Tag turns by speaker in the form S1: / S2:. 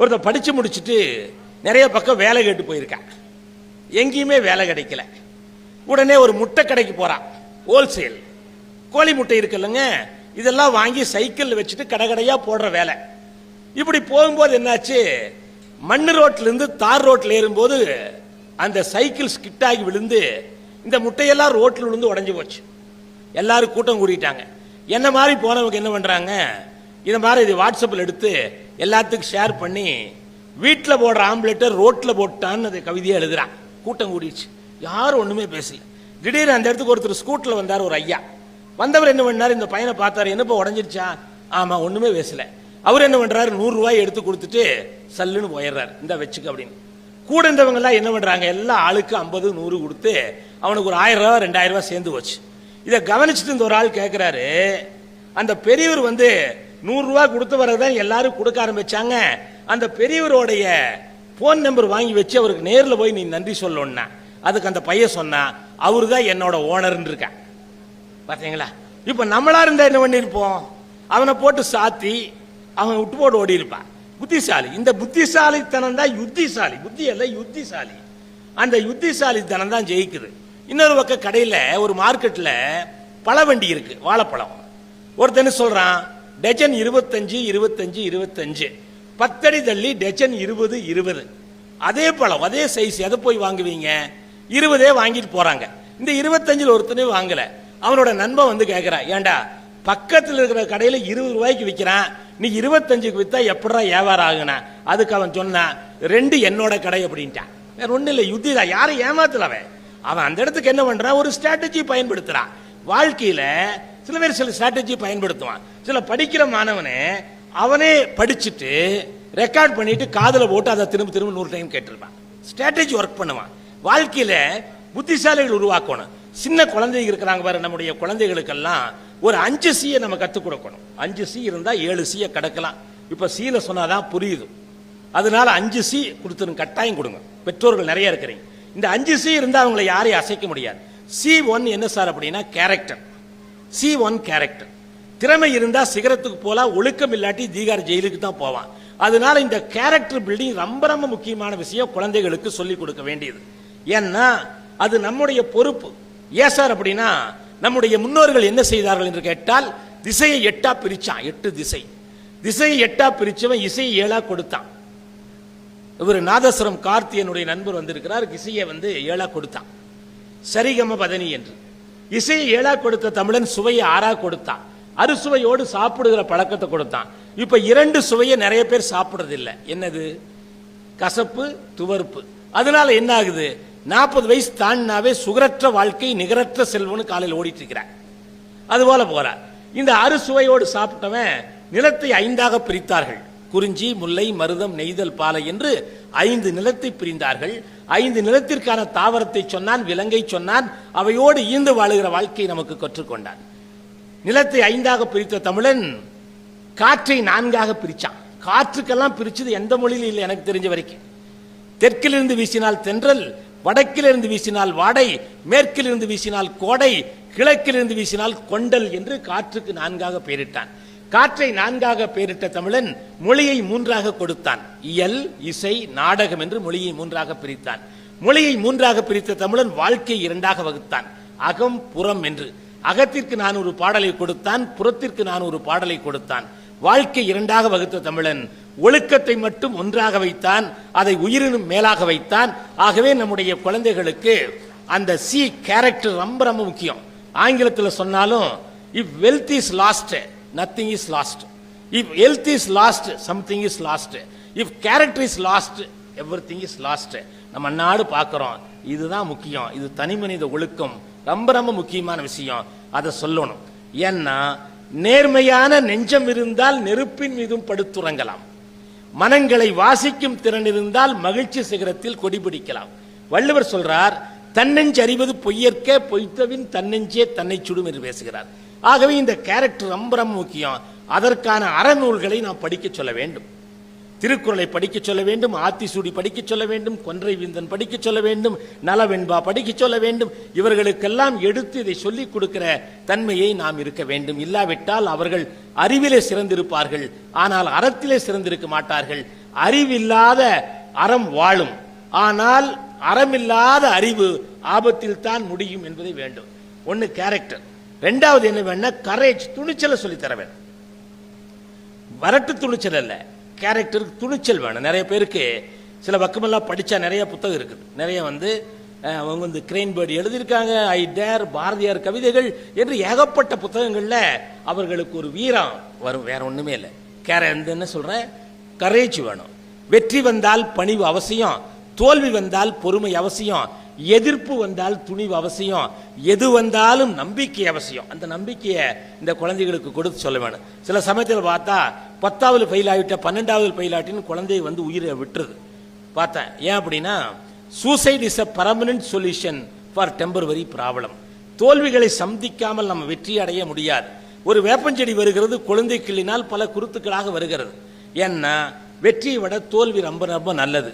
S1: ஒருத்தன் படித்து முடிச்சுட்டு நிறைய பக்கம் வேலை கேட்டு போயிருக்கான். எங்கேயுமே வேலை கிடைக்கல. உடனே ஒரு முட்டை கடைக்கு போகிறான் ஹோல்சேல் கோழி முட்டை இருக்குல்லங்க இதெல்லாம் வாங்கி சைக்கிளில் வச்சுட்டு கடை கடையாக போடுற வேலை. இப்படி போகும்போது என்னாச்சு? மண் ரோட்டிலேருந்து தார் ரோட்டில் ஏறும்போது அந்த சைக்கிள் ஸ்கிட் ஆகி விழுந்து இந்த முட்டையெல்லாம் ரோட்டில் விழுந்து உடஞ்சி போச்சு. எல்லாரும் கூட்டம் கூட்டிட்டாங்க என்ன மாதிரி போனவங்க என்ன பண்ணுறாங்க இந்த மாதிரி இது வாட்ஸ்அப்பில் எடுத்து எல்லாத்துக்கும் ஷேர் பண்ணி வீட்டில் போடுற ஆம்லெட்டை ரோட்டில் போட்டான்னு அது கவிதையா எழுதுறான். கூட்டம் கூடிடுச்சு. யாரும் ஒண்ணுமே பேசல. திடீர்னு அந்த இடத்துக்கு ஒருத்தர் ஸ்கூட்டர்ல வந்தார் ஒரு ஐயா. வந்தவர் என்ன பண்ணார்? இந்த பையனை பார்த்தாரு. என்னப்பா உடஞ்சிருச்சா? ஆமா ஒண்ணுமே பேசல. அவர் என்ன பண்றாரு? நூறு ரூபாய் எடுத்து கொடுத்துட்டு சல்லுன்னு போயிடுறாரு. இந்த வச்சுக்க அப்படின்னு. கூட இருந்தவங்க எல்லாம் என்ன பண்றாங்க? எல்லா ஆளுக்கு ஐம்பது நூறு கொடுத்து அவனுக்கு ஒரு ஆயிரம் ரூபா ரெண்டாயிரம் ரூபாய் சேர்ந்து போச்சு. இதை கவனிச்சுட்டு இந்த ஒரு ஆள் கேட்குறாரு அந்த பெரியவர் வந்து நூறுரூவா ரூபாய் கொடுத்து வரதான் எல்லாரும் கொடுக்க ஆரம்பிச்சாங்க. அந்த பெரியவருடைய ஃபோன் நம்பர் வாங்கி வச்சு அவருக்கு நேரில் போய் நீ நன்றி சொல்லணும்னா அதுக்கு அந்த பையன் சொன்னா அவரு தான் என்னோட ஓனர்னு இருக்கான் பார்த்தீங்களா இப்போ நம்மளா இருந்தா என்ன பண்ணியிருப்போம் அவனை போட்டு சாத்தி அவன் விட்டு போட்டு ஓடி இருப்பான் புத்திசாலி. இந்த புத்திசாலித்தனம் தான் யுத்திசாலி. புத்தி அல்ல யுத்திசாலி. அந்த யுத்திசாலித்தனம் தான் ஜெயிக்குது. இன்னொரு பக்கம் கடையில் ஒரு மார்க்கெட்ல பழவண்டி இருக்கு வாழைப்பழம். ஒருத்தன் சொல்றான்? டஜன் இருபத்தஞ்சு இருபத்தஞ்சு இருபத்தஞ்சு. பத்தடி தள்ளி டஜன் இருபது இருபது. அதே பழம் அதே சைஸ் எதை போய் வாங்குவீங்க? இருபதே வாங்கிட்டு போறாங்க. இந்த இருபத்தஞ்சில் ஒருத்தனே வாங்கல. அவனோட நண்பன் வந்து கேட்கிறான் ஏன்டா பக்கத்தில் இருக்கிற கடையில் இருபது ரூபாய்க்கு விற்கிறான் நீ இருபத்தஞ்சுக்கு வித்தா எப்படா வியாபாரம் ஆகுனா அதுக்கு அவன் சொன்னான் ரெண்டு என்னோட கடை அப்படின்ட்டான். வேற ஒன்றும் இல்லை யுத்தி தான் யாரும் ஏமாத்தல அவன் அவன் அந்த இடத்துக்கு என்ன பண்றான்? ஒரு ஸ்ட்ராட்டஜி பயன்படுத்துறான். வாழ்க்கையில சில பேர் சில ஸ்ட்ராட்டஜி பயன்படுத்துவான். சில படிக்கிற மாணவனே அவனே படிச்சுட்டு ரெக்கார்ட் பண்ணிட்டு காதில் போட்டு அதை திரும்ப திரும்ப நூறு டைம் கேட்டிருப்பான். ஸ்ட்ராட்டஜி ஒர்க் பண்ணுவான். வாழ்க்கையில புத்திசாலிகள் உருவாக்கணும். சின்ன குழந்தைங்க இருக்கிறாங்க பாரு நம்முடைய குழந்தைகளுக்கெல்லாம் ஒரு அஞ்சு சீயை நம்ம கற்றுக் கொடுக்கணும். அஞ்சு சி இருந்தால் ஏழு சீயை கிடக்கலாம். இப்போ சீல சொன்னாதான் புரியுது. அதனால அஞ்சு சி கொடுத்துருங்க கட்டாயம் கொடுங்க. பெற்றோர்கள் நிறைய இருக்கிறீங்க. இந்த அஞ்சு சி இருந்தால் அவங்களை யாரையும் அசைக்க முடியாது. சி ஒன் என்ன சார் அப்படின்னா கேரக்டர் சி ஒன் கேரக்டர் திறமை இருந்தா சிகரத்துக்கு போலாம் ஒழுக்கம் இல்லாட்டி தீகார் ஜெயிலுக்கு தான் போவான். அதனால இந்த கேரக்டர் பில்டிங் ரொம்ப ரொம்ப முக்கியமான விஷயம் குழந்தைகளுக்கு சொல்லிக் கொடுக்க வேண்டியது. ஏன்னா அது நம்முடைய பொறுப்பு. ஏன் சார் அப்படின்னா நம்முடைய முன்னோர்கள் என்ன செய்தார்கள் என்று கேட்டால் திசையை எட்டா பிரிச்சான். எட்டு திசை. திசையை எட்டா பிரிச்சவன் இசையை ஏழா கொடுத்தான். இவர் நாதஸ்வரம் கார்த்தியனுடைய நண்பர் வந்திருக்கிறார் இசையை வந்து ஏழா கொடுத்தான். சரிகம பதனி என்று. இசையை ஏழா கொடுத்த தமிழன் சுவையை ஆறா கொடுத்தான். அறுசுவையோடு சாப்பிடுகிற பழக்கத்தை கொடுத்தான். இப்ப இரண்டு சுவையை நிறைய பேர் சாப்பிடுறது என்னது? கசப்பு துவர்ப்பு. அதனால என்ன ஆகுது நாற்பது வயசு தாண்டினாவே சுகரற்ற வாழ்க்கை நிகரற்ற செல்வம்னு காலையில் ஓடிட்டு இருக்கிறார் அதுபோல போறார். இந்த அறுசுவையோடு சாப்பிட்டவன் நிலத்தை ஐந்தாக பிரித்தார்கள். குறிஞ்சி முல்லை மருதம் நெய்தல் பாலை என்று ஐந்து நிலத்தை பிரிந்தார்கள். ஐந்து நிலத்திற்கான தாவரத்தை சொன்னான் விலங்கை சொன்னான் அவையோடு ஈந்து வாழுகிற வாழ்க்கையை நமக்கு கற்றுக்கொண்டான் நிலத்தை ஐந்தாக பிரித்த தமிழன் காற்றை நான்காக பிரிச்சான். காற்றுக்கெல்லாம் பிரிச்சது எந்த மொழியில் இல்லை எனக்கு தெரிஞ்ச வரைக்கும். தெற்கிலிருந்து வீசினால் தென்றல் வடக்கிலிருந்து வீசினால் வாடை மேற்கிலிருந்து வீசினால் கோடை கிழக்கிலிருந்து வீசினால் கொண்டல் என்று காற்றுக்கு நான்காக பெயரிட்டான். காற்றை நான்காக பெயரிட்ட தமிழன் மொழியை மூன்றாக கொடுத்தான். இயல் இசை நாடகம் என்று மொழியை மூன்றாக பிரித்தான். மொழியை மூன்றாக பிரித்த தமிழன் வாழ்க்கை இரண்டாக வகுத்தான். அகம் புறம் என்று. அகத்திற்கு நான் ஒரு பாடலை கொடுத்தான் புறத்திற்கு நான் ஒரு பாடலை கொடுத்தான். வாழ்க்கை இரண்டாக வகுத்த தமிழன் ஒழுக்கத்தை மட்டும் ஒன்றாக வைத்தான் அதை உயிரினும் மேலாக வைத்தான். ஆகவே நம்முடைய குழந்தைகளுக்கு அந்த சி கேரக்டர் ரொம்ப ரொம்ப முக்கியம். ஆங்கிலத்தில் சொன்னாலும் if wealth is lost nothing is lost if health is lost something is lost if character is lost everything is lost நம்ம நாடு பார்க்குறோம். இதுதான் முக்கியம். இது தனி மனித ஒழுக்கம். ரொம்ப ரொம்ப முக்கியமான விஷயம். அதை சொல்லணும். ஏன்னா நேர்மையான நெஞ்சம் இருந்தால் நெருப்பின் மீதும் படுத்துறங்கலாம் மனங்களை வாசிக்கும் திறன் இருந்தால் மகிழ்ச்சி சிகரத்தில் கொடிபிடிக்கலாம் வள்ளுவர் சொல்றார் தன்னெஞ்சு அறிவது பொய்யற்க பொய்த்தவின் தன்னெஞ்சே தன்னை சுடும் என்று பேசுகிறார். ஆகவே இந்த கேரக்டர் ரொம்ப ரொம்ப முக்கியம். அதற்கான அறநூல்களை நாம் படிக்க சொல்ல வேண்டும். திருக்குறளை படிக்க சொல்ல வேண்டும் ஆத்திசூடி படிக்க சொல்ல வேண்டும் கொன்றை விந்தன் படிக்க சொல்ல வேண்டும் நலவெண்பா படிக்க சொல்ல வேண்டும். இவர்களுக்கெல்லாம் எடுத்து இதை சொல்லிக் கொடுக்கிற தன்மையை நாம் இருக்க வேண்டும். இல்லாவிட்டால் அவர்கள் அறிவிலே சிறந்திருப்பார்கள். ஆனால் அறத்திலே சிறந்திருக்க மாட்டார்கள். அறிவில்லாத அறம் வாழும். ஆனால் அறமில்லாத அறிவு ஆபத்தில் தான் முடியும் என்பதை வேண்டும். ஒன்று கேரக்டர் ரெண்டாவது என்ன வேணா கரேஜ் துணிச்சலை சொல்லித் தர வேணும். வரட்டு துணிச்சல் அல்ல கேரக்டருக்கு துணிச்சல் வேணும். நிறைய பேருக்கு சில பக்கமெல்லாம் படிச்சா நிறைய புத்தகம் இருக்குது. நிறைய வந்து அவங்க வந்து கிரெயின் பேர்டு எழுதியிருக்காங்க ஐ டேர் பாரதியார் கவிதைகள் என்று ஏகப்பட்ட புத்தகங்கள்ல அவர்களுக்கு ஒரு வீரம் வரும். வேற ஒண்ணுமே இல்லை. கேர என்ன சொல்றேன் கரேஜ் வேணும். வெற்றி வந்தால் பணிவு அவசியம். தோல்வி வந்தால் பொறுமை அவசியம். எதிர்ப்பு வந்தால் துணிவு அவசியம் எது வந்தாலும் நம்பிக்கை அவசியம். அந்த நம்பிக்கையை இந்த குழந்தைகளுக்கு கொடுத்து சொல்ல வேணும். சில சமயத்தில் பார்த்தா பத்தாவது ஃபெயில் ஆகிட்ட பன்னெண்டாவது ஃபெயில் ஆகிட்டுன்னு குழந்தைய வந்து உயிரை விட்டுருது. பார்த்தேன். ஏன் அப்படின்னா suicide is a permanent solution for temporary problem தோல்விகளை சந்திக்காமல் நம்ம வெற்றி அடைய முடியாது. ஒரு வேப்பஞ்செடி வருகிறது குழந்தை கிள்ளினால் பல குருத்துக்களாக வருகிறது. ஏன்னா வெற்றியை விட தோல்வி ரொம்ப ரொம்ப நல்லது.